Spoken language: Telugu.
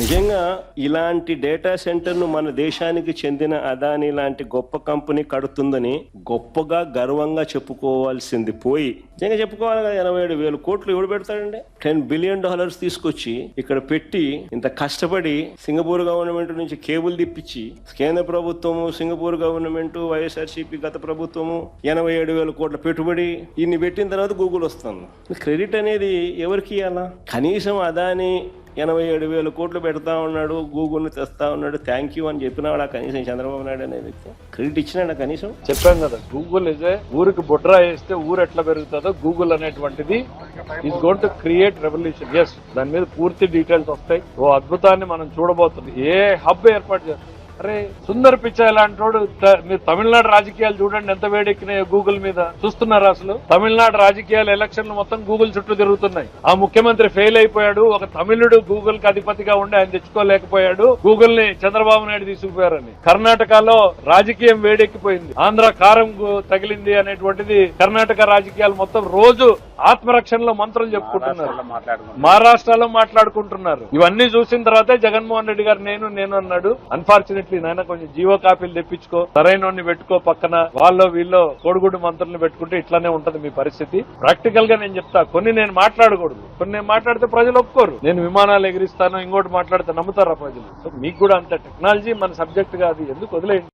నిజంగా ఇలాంటి డేటా సెంటర్ను మన దేశానికి చెందిన అదాని లాంటి గొప్ప కంపెనీ కడుతుందని గొప్పగా గర్వంగా చెప్పుకోవాల్సింది పోయి. నిజంగా చెప్పుకోవాలి కదా ఎనభై ఏడు వేల కోట్లు ఎవడు పెడతాడండి? టెన్ బిలియన్ డాలర్స్ తీసుకొచ్చి ఇక్కడ పెట్టి ఇంత కష్టపడి సింగపూర్ గవర్నమెంట్ నుంచి కేబుల్ తిప్పించి కేంద్ర ప్రభుత్వము సింగపూర్ గవర్నమెంట్ వైఎస్ఆర్సీపీ గత ప్రభుత్వము ఎనభై ఏడు వేల కోట్ల పెట్టుబడి ఇన్ని పెట్టిన తర్వాత గూగుల్ వస్తుంది. క్రెడిట్ అనేది ఎవరికి ఇవ్వాలా? కనీసం అదాని ఎనభై ఏడు వేల కోట్లు పెడతా ఉన్నాడు గూగుల్ని తెస్తా ఉన్నాడు థ్యాంక్ యూ అని చెప్పినాడు కనీసం చంద్రబాబు నాయుడు అనే వ్యక్తి. క్రెడిట్ ఇచ్చినాడు కనీసం? చెప్పాం కదా గూగుల్ ఇదే ఊరికి బుట్రా వేస్తే ఊరు ఎట్లా పెరుగుతుందో గూగుల్ అనేటువంటిది is going to create revolution yes దాని మీద పూర్తి డీటెయిల్స్ వస్తాయి. ఓ అద్భుతాన్ని మనం చూడబోతుంది ఏ హబ్ ఏర్పాటు చేస్తాం? అరే సుందర్ పిచ్చా ఇలాంటి వాడు మీరు తమిళనాడు రాజకీయాలు చూడండి ఎంత వేడెక్కినాయో గూగుల్ మీద. చూస్తున్నారా అసలు? తమిళనాడు రాజకీయాలు ఎలక్షన్లు మొత్తం గూగుల్ చుట్టూ తిరుగుతున్నాయి. ఆ ముఖ్యమంత్రి ఫెయిల్ అయిపోయాడు ఒక తమిళుడు గూగుల్కి అధిపతిగా ఉండి ఆయన తెచ్చుకోలేకపోయాడు గూగుల్ని చంద్రబాబు నాయుడు తీసుకుపోయారని. కర్ణాటకలో రాజకీయం వేడెక్కిపోయింది. ఆంధ్ర కారం తగిలింది అనేటువంటిది కర్ణాటక రాజకీయాలు మొత్తం రోజు ఆత్మరక్షణలో మంత్రులు చెప్పుకుంటున్నారు. మహారాష్ట్రలో మాట్లాడుకుంటున్నారు. ఇవన్నీ చూసిన తర్వాతే జగన్మోహన్ రెడ్డి గారు నేను నేను అన్నాడు. అన్ఫార్చునేట్లీ నాయన కొంచెం జీవో కాపీలు తెప్పించుకో సరైన పెట్టుకో పక్కన వాళ్ళు వీళ్ళు కోడిగుడ్డు మంత్రులను పెట్టుకుంటే ఇట్లానే ఉంటది మీ పరిస్థితి. ప్రాక్టికల్గా నేను చెప్తా కొన్ని నేను మాట్లాడకూడదు. కొన్ని నేను మాట్లాడితే ప్రజలు ఒప్పుకోరు. నేను విమానాలు ఎగిరిస్తాను ఇంకోటి మాట్లాడితే నమ్ముతారా ప్రజలు? సో మీకు కూడా అంత టెక్నాలజీ మన సబ్జెక్ట్ కాదు ఎందుకు వదిలేయండి?